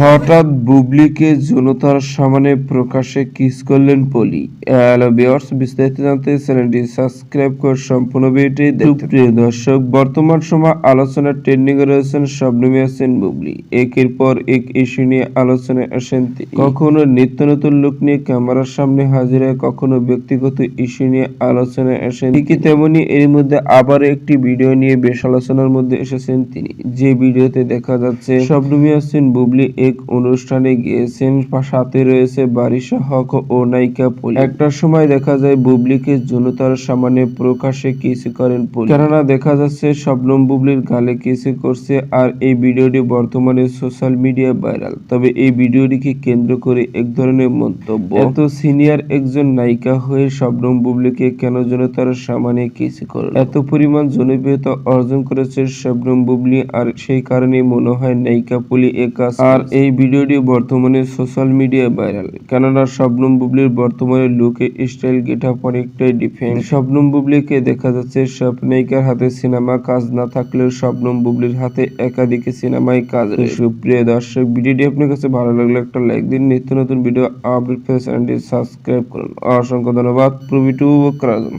হঠাৎ বুবলিকে জনতার সামনে প্রকাশ্যে কিস করলেন পলি। হ্যালো বিস্তারিত জানতে চ্যানেলটি সাবস্ক্রাইব করে সম্পূর্ণ ভিডিওটি প্রিয় দর্শক, বর্তমান সময় আলোচনার ট্রেন্ডিং এ রয়েছেন শবনমী আছেন বুবলি। একের পর এক ইস্যু নিয়ে আলোচনায় আসেন কখনো নিত্য নতুন লোক নিয়ে ক্যামেরার সামনে হাজির হয় কখনো ব্যক্তিগত ইস্যু নিয়ে আলোচনায় আসেন। ঠিকই তেমনি এর মধ্যে আবার একটি ভিডিও নিয়ে বেশ আলোচনার মধ্যে এসেছেন তিনি। যে ভিডিওতে দেখা যাচ্ছে, শবনমী আছেন বুবলি এক অনুষ্ঠানে গিয়েছেন সাথে রয়েছে বারিশা হক ও নায়িকা পুলি। একটা সময় দেখা যায় বুবলিকে জনতার সামনে প্রকাশ্যে কিস করেন পলি। কেননা দেখা যাচ্ছে শবনম বুবলির গালে কিস করছে আর এই ভিডিওটি বর্তমানে সোশ্যাল মিডিয়া ভাইরাল। তবে এই ভিডিওটিকে কেন্দ্র করে এক ধরনের মন্তব্য। এত সিনিয়র একজন নায়িকা হয়ে শবনম বুবলিকে কেন জনতার সামনে কিস করল? এত পরিমাণ জনপ্রিয়তা অর্জন করেছে শবনম বুবলি আর সেই কারণে মনে হয় নায়িকা পলি কাজ আর এই ভিডিওটি বর্তমানে সোশ্যাল মিডিয়া ভাইরাল। কেননা শবনম বুবলির বর্তমানে লুকে স্টাইল গেট আপ অনেকটাই ডিফেন্ট শবনম বুবলিকে দেখা যাচ্ছে সব নায়িকার হাতে সিনেমা কাজ না থাকলেও শবনম বুবলির হাতে একাধিক সিনেমায় কাজ সুপ্রিয় দর্শক ভিডিওটি আপনার কাছে ভালো লাগলে একটা লাইক দিন। নিত্য নতুন ভিডিও আপডেট পেয়ে চ্যানেলটি সাবস্ক্রাইব করুন। অসংখ্য ধন্যবাদ। করার জন্য